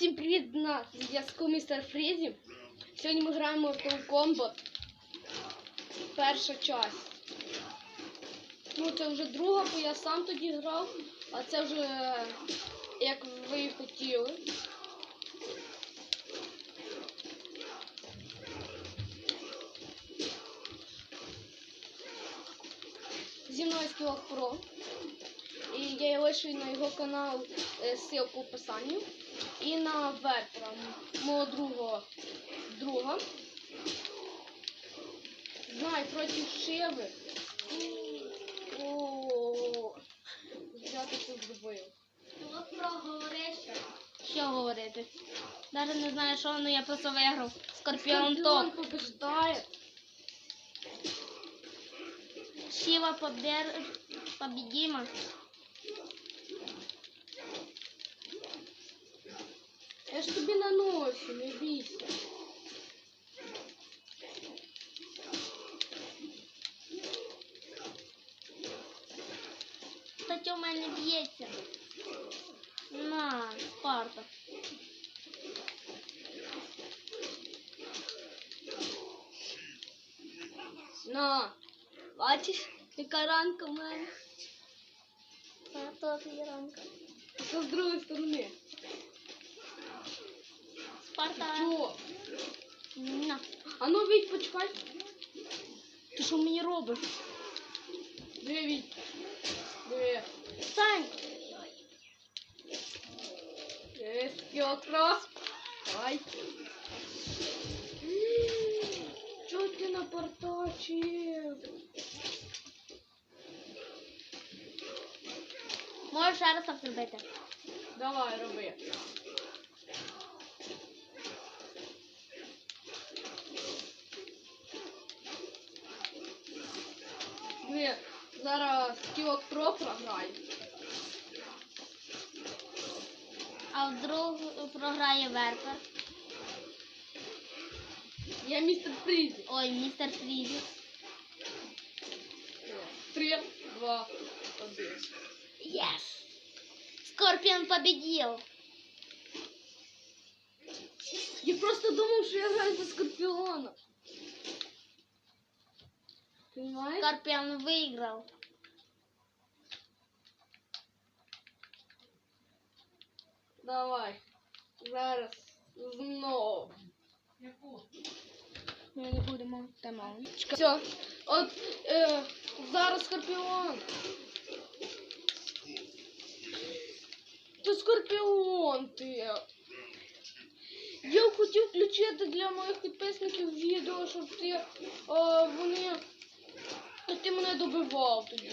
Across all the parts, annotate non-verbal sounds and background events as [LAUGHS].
Всім привіт на зв'язку містер Фрізі. Сьогодні ми граємо в Kombat. Перша часть. Ну, це вже друга, бо я сам тоді грав, а це вже е, як ви хотіли. Зі мною Скілок Про. І я лишу на його канал е, ссылку в описанні. І на Вертера, мого другого друга. Знай проти Шиви. О, я це зробив. Ну, проговоришся. Що говорити? Навіть не знаю, що, але я просто виграв. Скорпіон Скорпіон топ. побеждає. Шіва побер... победима. Я ж тобі наношу, не бійся. Кстати, у мене б'ється. На, Спарта. На. Бачиш, яка ранка в мене. А то ти ранка. Це з другої сторони. Спарта. Що? На. А ну Віть, почекай. Ти що мені робиш? Диви, Віть. Диви. Сань! Диви, скілокрос. Ай. Чого ти напортачив? Можеш ще раз так зробити. Давай, роби. зараз кілок про програємо. А вдруг програє Верпер. Я містер Фрізі. Ой, містер Фрізі. Три, два, один. Yes! Скорпіон победил. Я просто думав, що я граю за Скорпіона. Понимаєш? Скорпіон виграв. Давай. Зараз знову. Ми не будемо тема. Все. От е, зараз Скорпіон. Ти Скорпіон ти. Я хотів включити для моїх підписників відео, щоб ти е, вони. щоб ти мене добивав тоді.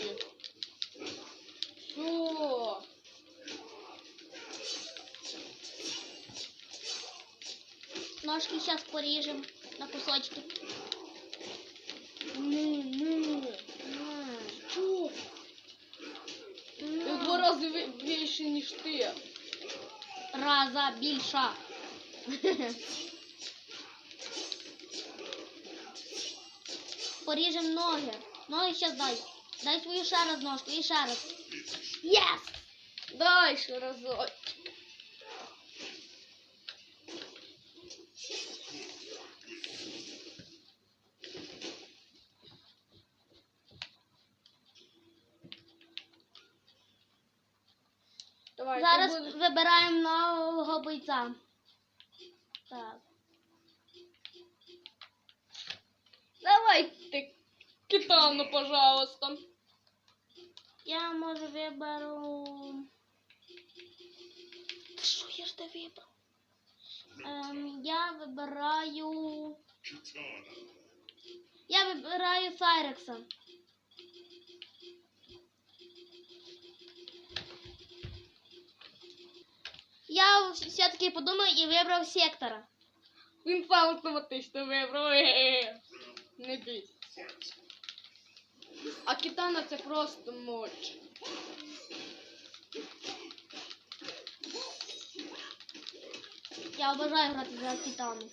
Все. Ножки зараз поріжемо на кусочки. Ну, ну. Чо? Я в два рази ви- більше, ніж ти. Раза більша. [LAUGHS] Поріжемо ноги. Ноги зараз дай. Дай свою ще раз ножку і ще раз. Єс! Дай ще разок. Давай, Зараз ти будеш- вибираємо нового бойця. Так. Давай ти, Китану, пожалуйста. Я може виберу. Та Що я ж де вибрав? Ем, я вибираю. Я вибираю Сайрекса. Я все-таки подумав і вибрав сектора. Він сам автоматично вибрав. Не бійся. А Китана це просто моч. Я обожаю грати за Кітану.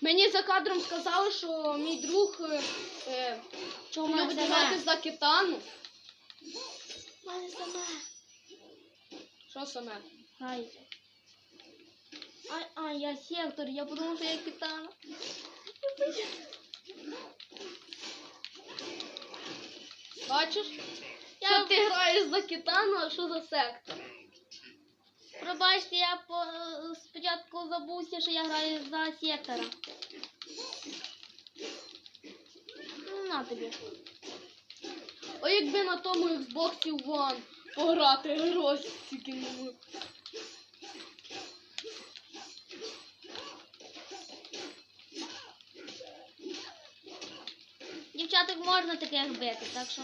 Мені за кадром сказали, що мій друг е, е, Чого мене любить грати за Китану. В мене саме. Що саме? Грайте. А, а, я сектор, я подумав, що я китана. Бачиш? Я- Що ти граєш за китану, а що за сектор? Пробачте, я по, спочатку забувся, що я граю за сектора. Ну, на тобі. О, якби на тому Xbox One пограти герой Дівчаток можна таких бити, так що.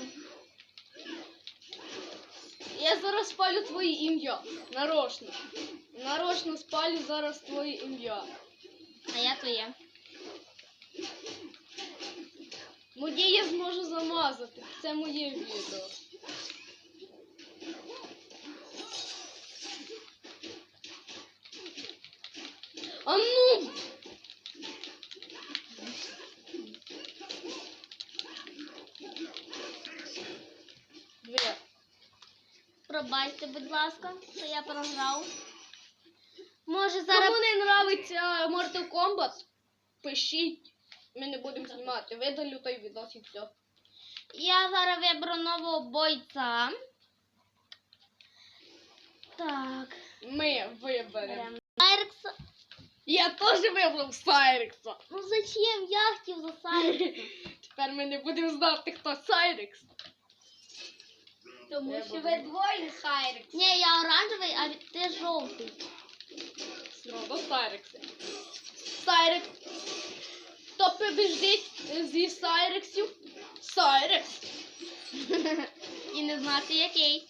Я зараз спалю твоє ім'я. Нарочно. Нарочно спалю зараз твоє ім'я. А я твоє. Моє я зможу замазати. Це моє відео. А ну! Пробачте, будь ласка, що я програв. Може зараз. Кому не нравиться Mortal Kombat, пишіть. Ми не будемо знімати. Видалю той відос і все. Я зараз виберу нового бойця. Так. Ми виберемо. Беремо Сайрекса. Я теж вибрав Сайрекса. Ну зачем? Я хотів за Сайрекса. [LAUGHS] Тепер ми не будемо знати, хто Сайрекс. Тому що ви двоє Хайрекс. Ні, я оранжевий, а ти жовтий. Знову Сайрекси. Сайрекс. Хто побіжить зі Сайрексів? Сайрекс. [LAUGHS] І не знати який.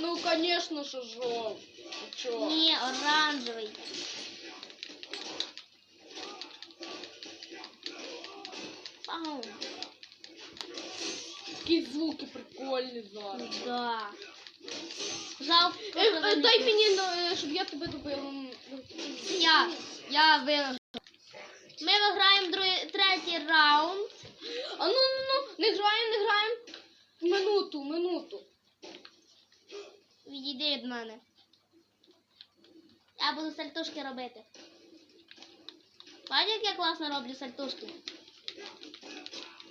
Ну, звісно, що жовтий. Чого? Ні, оранжевий. Пау. Прикольні зараз. Да. Жалко. Е, е, дай мені, ну, е, щоб я тебе добила. Я. Я виграв. Ми виграємо другий, третій раунд. А ну, ну, ну, не граємо, не граємо. Минуту, минуту. Відійди від мене. Я буду сальтушки робити. Бачиш, як я класно роблю сальтушки?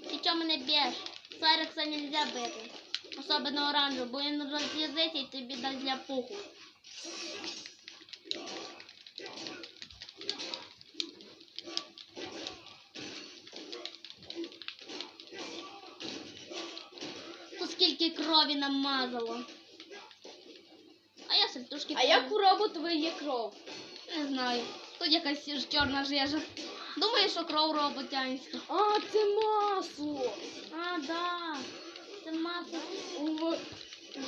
Ти чого мене б'єш? Сайрекса нельзя бити. Особливо оранжу, бо він роз'язиться і тобі дасть для пуху. Скільки крові намазало. А я сальтушки А як у робота є кров? Не знаю. Тут якась чорна жижа. Думаю, що кров роботянська. А, це масло. А, да. Це масло. В,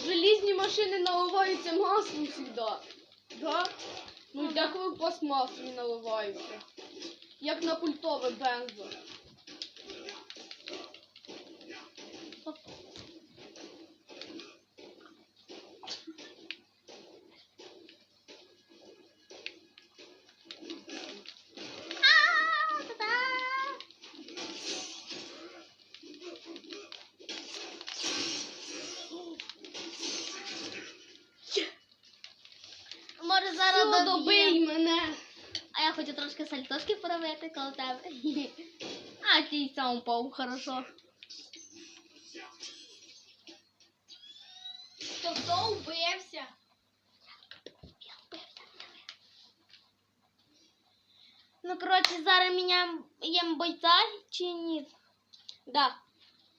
железні машини наливаються маслом завжди. Да? Ну, ви пластмасові наливаються. Як на культове бензо. Зараз добий мене. А я хочу трошки сальтошки поробити коло тебе. [LAUGHS] А ти сам упав, хорошо. То хто вбився? Ну, коротше, зараз міняємо бойця чи ні? Да.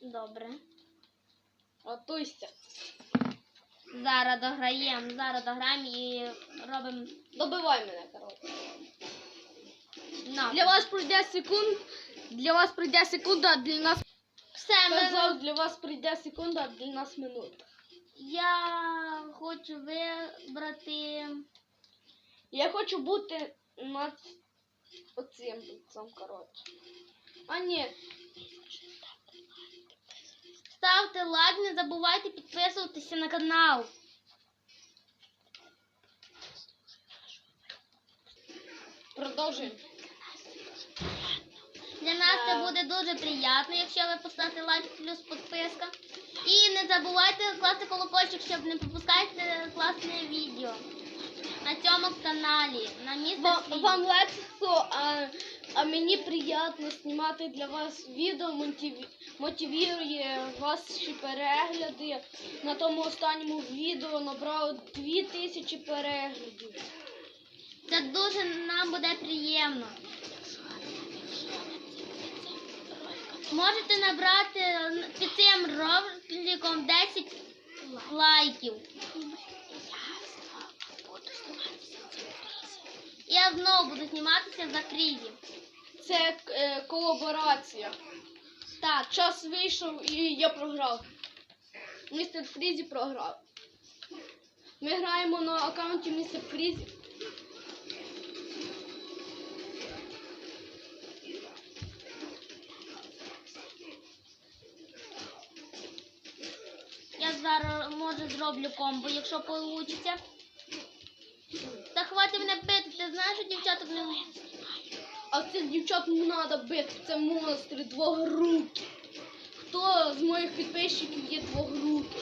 Добре. Готуйся. Зараз дограємо, зараз дограємо і робимо Добивай мене, коротше. на. Для вас пройде секунд. Для вас пройде секунда, а для нас Все, ми... казав, для вас пройде секунда, а для нас минута. Я хочу вибрати. Я хочу бути над оцим бійцем, коротше. А ні, Ставте лайк, не забувайте підписуватися на канал. продовжуємо. Для нас це буде дуже приємно, якщо ви поставите лайк плюс підписка. І не забувайте класти колокольчик, щоб не пропускати класне відео. На цьому каналі. На місце Вам, легко, а, мені приємно знімати для вас відео, мотивує ваші перегляди. На тому останньому відео набрало 2000 переглядів. Це дуже нам буде приємно. Можете набрати під цим роликом 10 лайків. Я знову буду зніматися за крізі. Це е, колаборація. Так, Час вийшов і я програв. Містер Фрізі програв. Ми граємо на аккаунті Містер Фрізі. я зараз може зроблю комбо, якщо вийде. Та хватить мене бити, ти знаєш, що дівчаток не А цих дівчат не треба бити, це монстри двогрукі. Хто з моїх підписчиків є двогрукі?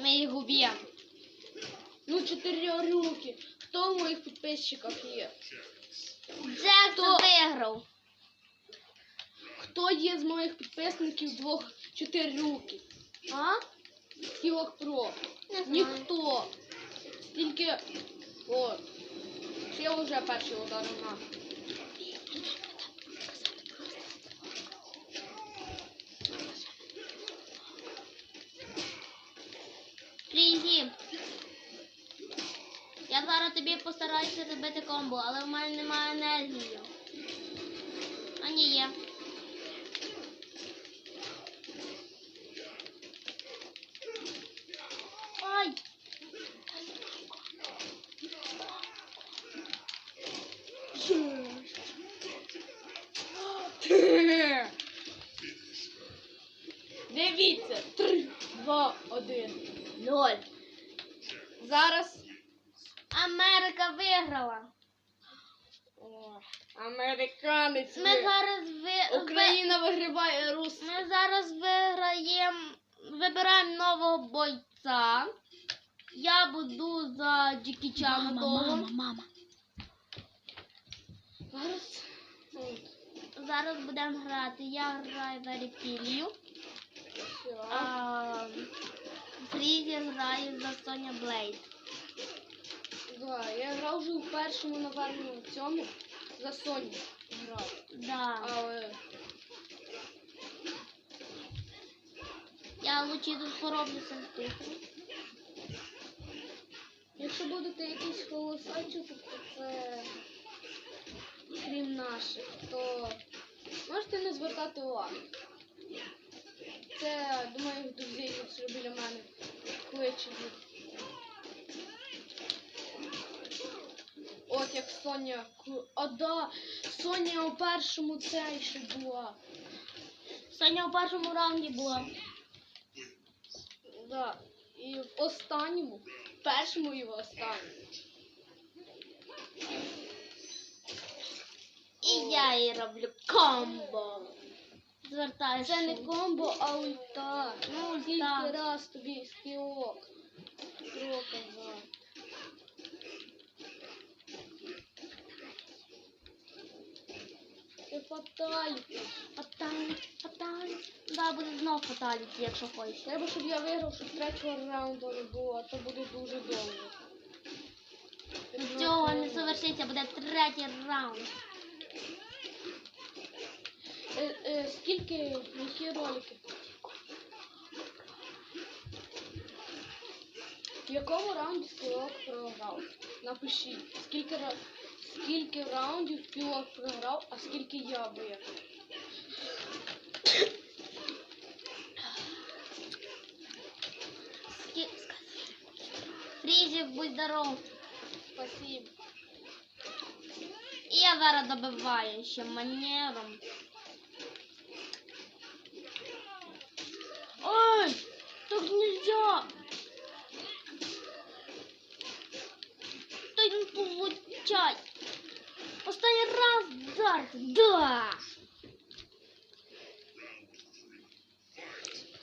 Ми їх уб'ємо. Ну, чотирирукі. Хто в моїх підписчиках є? Джек Хто? виграв. Хто є з моїх підписників двох чотирирукі? А? Скілок Про. Ніхто. Тільки. О. Ще вже перший удар на. Я зараз тобі постараюся зробити комбо, але в мене немає енергії. А ні, є. Дивіться. Три, два, один, ноль. Зараз. Америка виграла. О, американець. Ми ви- зараз ви... Україна вигрібає Рус. Ми зараз виграємо, вибираємо нового бойця. Я буду за Джекі Чана мама. Зараз. Зараз будемо грати. Я граю за рептилію. Все. А Фрізі грає за Соня Блейд. Да, я грав вже у першому, напевно, в цьому. За Соню грав. Да. Але Я лучше тут пороблюся з тихо. якщо будете якісь голоса чути, то це крім наших, то можете не звертати уваги. Це до моїх друзів, що біля мене кличуть. От як Соня. А да, Соня у першому цей ще була. Соня у першому раунді була. Да. І в останньому, в першому і в останньому. І я їй роблю комбо. Звертаю. Це не комбо, а ульта. Ну, ульта. Скільки раз тобі співок проказав. Ти фаталіті. Фаталіті, фаталіті. Да, буде знов фаталіті, якщо хочеш. Треба, щоб я виграв, щоб третього раунду не було, а то буде дуже довго. Цього не завершиться, буде третій раунд. Е, е, скільки, які ролики? В якому раунді співок програв? Напишіть, скільки, скільки раундів співок програв, а скільки я виграв. Фрізів, будь здоров. Спасибо. І я зараз добиваю ще манером. Ой, так нельзя. Та не получай. Останній раз вдарити. Да.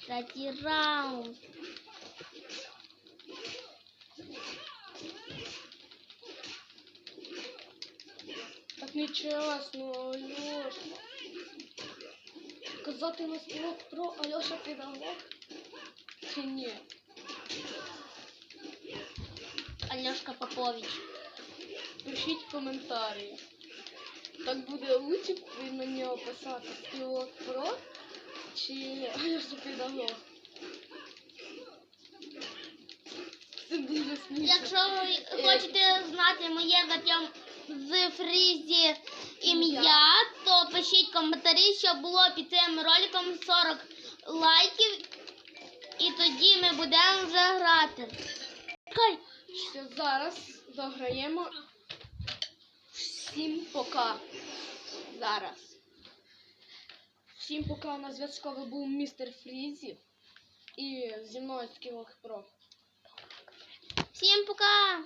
Третій раунд. Так нечесно, Альоша. Казати на слово про Альоша педагог? Чи ні? Альошка Попович. Пишіть коментарі. Так буде лучше ви на нього писати співок про чи Альоша педагог? Це дуже смішно. Якщо ви хочете знати моє затям з Фрізі ім'я, то пишіть коментарі, щоб було під цим роликом 40 лайків. І тоді ми будемо заграти. грати. Чекай, Що зараз заграємо Всім пока. Зараз. Всім пока на зв'язку був містер Фрізі. І зі мною Скілок Про. Всім пока!